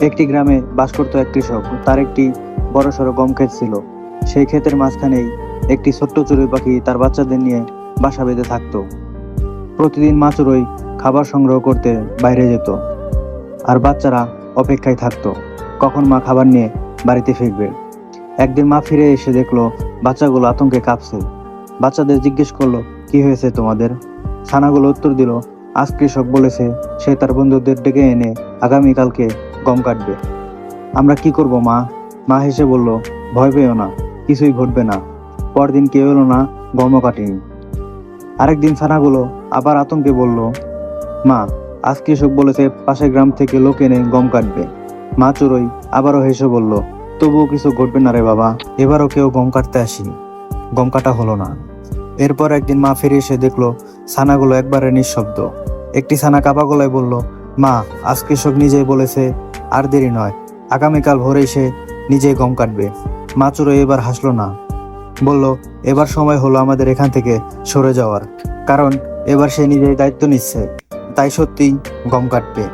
একটি গ্রামে বাস করত এক কৃষক। তার একটি বড় সড়ো গম ক্ষেত ছিল। সেই ক্ষেতের মাঝখানেই একটি ছোট্ট চড়ুই পাখি তার বাচ্চাদের নিয়ে বাসা বেঁধে থাকতো। প্রতিদিন মা চড়ুই খাবার সংগ্রহ করতে বাইরে যেত আর বাচ্চারা অপেক্ষায় থাকতো। কখন মা খাবার নিয়ে বাড়িতে ফিরবে? একদিন মা ফিরে এসে দেখল বাচ্চাগুলো আতঙ্কে কাঁপছে। বাচ্চাদের জিজ্ঞেস করল, কি হয়েছে তোমাদের? ছানাগুলো উত্তর দিল, আজ কৃষক বলেছে সে তার বন্ধুদের ডেকে এনে আগামীকালকে গম কাটবে। আমরা কি করব, মা? মা হেসে বলল, ভয় পেও না, কিছুই ঘটবে না। পরদিন কেউ এলো না গমও কাটেনি। আরেকদিন ছানাগুলো আবার আতঙ্কে বলল, মা আজ কৃষক বলেছে পাশের গ্রাম থেকে লোক এনে গম কাটবে। মা চুরই, আবারও হেসে বলল, তবুও কিছু ঘটবে না রে বাবা, এবারও কেউ গম কাটতে আসেনি। গম কাটা হলো না। এরপর একদিন মা ফিরে এসে দেখল, ছানাগুলো একবারে নিঃশব্দ। একটি ছানা কাপা গলায় বলল, মা আজ কৃষক নিজেই বলেছে আর দেরি নয়। আগামীকাল ভোরে এসে নিজেই গম কাটবে। মা চুরো এবার হাসলো না। বলল, এবার সময় হলো আমাদের এখান থেকে সরে যাওয়ার। কারণ এবার সে নিজেই দায়িত্ব নিচ্ছে। তাই সত্যিই গম কাটবে।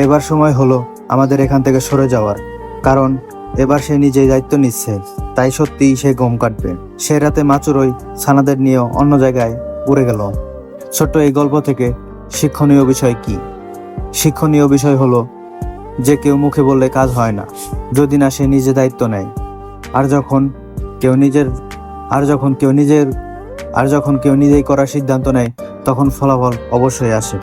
এবার সময় হলো আমাদের এখান থেকে সরে যাওয়ার। কারণ এবার সে নিজেই দায়িত্ব নিচ্ছে। তাই সত্যিই সে গম কাটবে। সে রাতে মাচুরই ছানাদের নিয়ে অন্য জায়গায় উড়ে গেল। ছোট্ট এই গল্প থেকে শিক্ষণীয় বিষয় কি? শিক্ষণীয় বিষয় হলো যে কেউ মুখে বললে কাজ হয় না, যদি না সে নিজে দায়িত্ব নেয়। আর যখন কেউ নিজের, আর যখন কেউ নিজের, আর যখন কেউ নিজেই করার সিদ্ধান্ত নেয়, তখন ফলাফল অবশ্যই আসে।